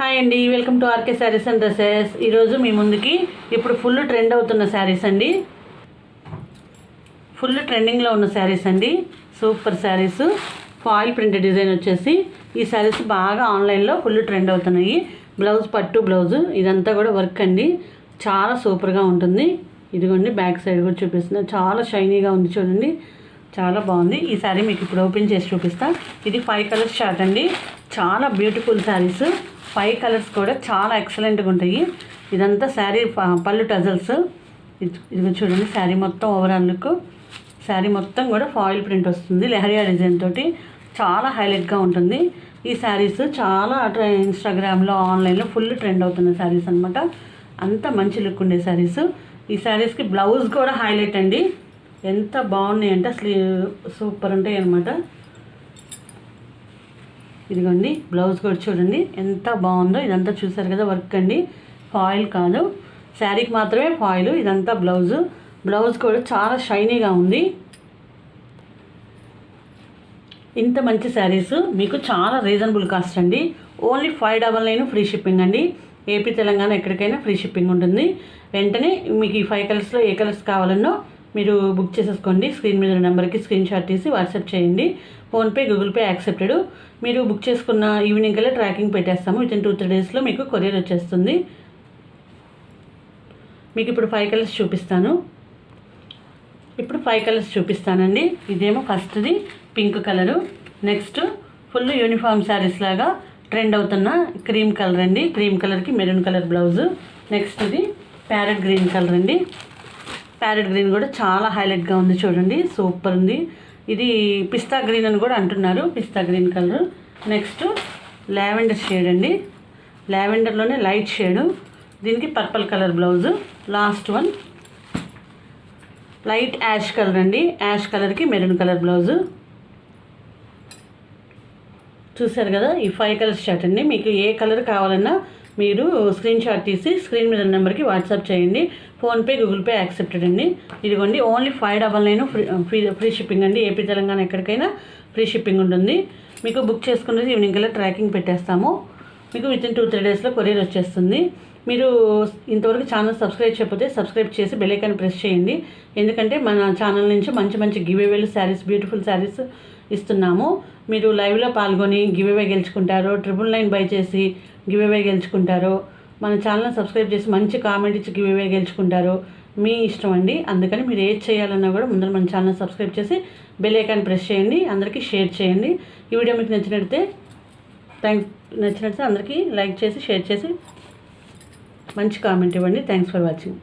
Hi అండి welcome to RK sarees and dresses ఈరోజు మీ ముందుకి ఇప్పుడు ఫుల్ ట్రెండ్ అవుతున్న శారీస్ అండి. ఫుల్ ట్రెండింగ్లో ఉన్న శారీస్ అండి. Super sarees foil print design వచ్చేసి ఈ శారీస్ బాగా ఆన్లైన్లో ఫుల్ ట్రెండ్ అవుతున్నాయి. బ్లౌజ్ పట్టు బ్లౌజ్ ఇదంతా కూడా వర్క్ అండి. చాలా సూపర్గా ఉంటుంది. ఇదిగోండి బ్యాక్ సైడ్ కూడా చూపిస్తున్నా. చాలా షైనీగా ఉంది చూడండి. చాలా బాగుంది. ఈ శారీ మీకు ఇప్పుడు ఓపెన్ చేసి చూపిస్తా. ఇది ఫైవ్ కలర్స్ షార్ట్ అండి. చాలా బ్యూటిఫుల్ శారీస్ ఫైవ్ కలర్స్ కూడా చాలా ఎక్సలెంట్గా ఉంటాయి. ఇదంతా శారీ పళ్ళు టజల్స్ ఇది చూడండి శారీ మొత్తం ఓవరాల్ లుక్ శారీ మొత్తం కూడా ఫాయిల్ ప్రింట్ వస్తుంది లెహరియా డిజైన్ తోటి. చాలా హైలైట్గా ఉంటుంది. ఈ శారీస్ చాలా ఇన్స్టాగ్రామ్లో ఆన్లైన్లో ఫుల్ ట్రెండ్ అవుతున్న శారీస్ అనమాట అంత మంచి లుక్ ఉండే శారీస్. ఈ శారీస్కి బ్లౌజ్ కూడా హైలైట్ అండి. ఎంత బాగున్నాయి అంటే అసలు సూపర్ ఉంటాయి అనమాట ఇదిగోండి బ్లౌజ్ కూడా చూడండి ఎంత బాగుందో. ఇదంతా చూసారు కదా వర్క్ అండి. ఫాయిల్ కాదు. శారీకి మాత్రమే ఫాయిల్ ఇదంతా బ్లౌజు బ్లౌజ్ కూడా చాలా షైనీగా ఉంది. ఇంత మంచి శారీస్ మీకు చాలా రీజనబుల్ కాస్ట్ అండి. Only five double nine free shipping అండి. ఏపీ తెలంగాణ ఎక్కడికైనా ఫ్రీ షిప్పింగ్ ఉంటుంది. వెంటనే మీకు ఈ ఫైవ్ కలర్స్లో ఏ కలర్స్ కావాలన్నో మీరు బుక్ చేసేసుకోండి. స్క్రీన్ మీద నెంబర్కి స్క్రీన్ షాట్ తీసి వాట్సాప్ చేయండి. PhonePe Google Pay accepted. మీరు బుక్ చేసుకున్న ఈవినింగ్ కల్లా ట్రాకింగ్ పెట్టేస్తాము. విత్ ఇన్ టూ త్రీ డేస్లో మీకు కొరియర్ వచ్చేస్తుంది. మీకు ఇప్పుడు ఫైవ్ కలర్స్ చూపిస్తాను. ఇప్పుడు ఫైవ్ కలర్స్ చూపిస్తానండి. ఇదేమో ఫస్ట్ది pink colour. Next full uniform sarees లాగా ట్రెండ్ అవుతున్న క్రీమ్ కలర్ అండి క్రీమ్ కలర్కి మెరూన్ కలర్ బ్లౌజు. నెక్స్ట్ ఇది ప్యారెట్ గ్రీన్ కలర్ అండి ప్యారెట్ గ్రీన్ కూడా చాలా హైలైట్గా ఉంది చూడండి సూపర్ ఉంది. ఇది పిస్తా గ్రీన్ అని కూడా అంటున్నారు పిస్తా green colour. Next lavender shade అండి. లావెండర్లోనే లైట్ షేడు. దీనికి purple colour blouse. Last one. Light ash colour అండి. యాష్ కలర్కి మెరూన్ కలర్ బ్లౌజు. చూసారు కదా ఈ ఫైవ్ కలర్స్ షర్ట్ అండి. మీకు ఏ కలర్ కావాలన్నా మీరు స్క్రీన్ షాట్ తీసి స్క్రీన్ మీద నెంబర్కి వాట్సాప్ చేయండి. ఫోన్పే గూగుల్ పే యాక్సెప్టెడ్ అండి. ఇదిగోండి only five double nine free free free shipping అండి. ఏపీ తెలంగాణ ఎక్కడికైనా ఫ్రీ షిప్పింగ్ ఉంటుంది. మీకు బుక్ చేసుకున్నది ఈవినింగ్ కల్లా ట్రాకింగ్ పెట్టేస్తాము. మీకు విత్ ఇన్ టూ త్రీ డేస్లో కొరియర్ వచ్చేస్తుంది. మీరు ఇంతవరకు ఛానల్ సబ్స్క్రైబ్ చేయకపోతే సబ్స్క్రైబ్ చేసి బెలైకాన్ ప్రెస్ చేయండి. ఎందుకంటే మన ఛానల్ నుంచి మంచి మంచి గివేవేలు శారీస్ బ్యూటిఫుల్ శారీస్ ఇస్తున్నాము. మీరు లైవ్లో పాల్గొని గివేవే గెలుచుకుంటారు. ట్రిపుల్ నైన్ బై చేసి గివ్ అవే గెలుచుకుంటారో మన ఛానల్ సబ్స్క్రైబ్ చేసి మంచి కామెంట్ ఇచ్చి గివ్ అవే గెలుచుకుంటారో మీ ఇష్టం అండి. అందుకని మీరు ఏది చేయాలన్నా కూడా ముందర మన ఛానల్ సబ్స్క్రైబ్ చేసి బెల్ ఐకాన్ ప్రెస్ చేయండి. అందరికీ షేర్ చేయండి. ఈ వీడియో మీకు నచ్చినట్టే థ్యాంక్స్ నచ్చినట్టు అందరికీ లైక్ చేసి షేర్ చేసి మంచి కామెంట్ ఇవ్వండి. Thanks for watching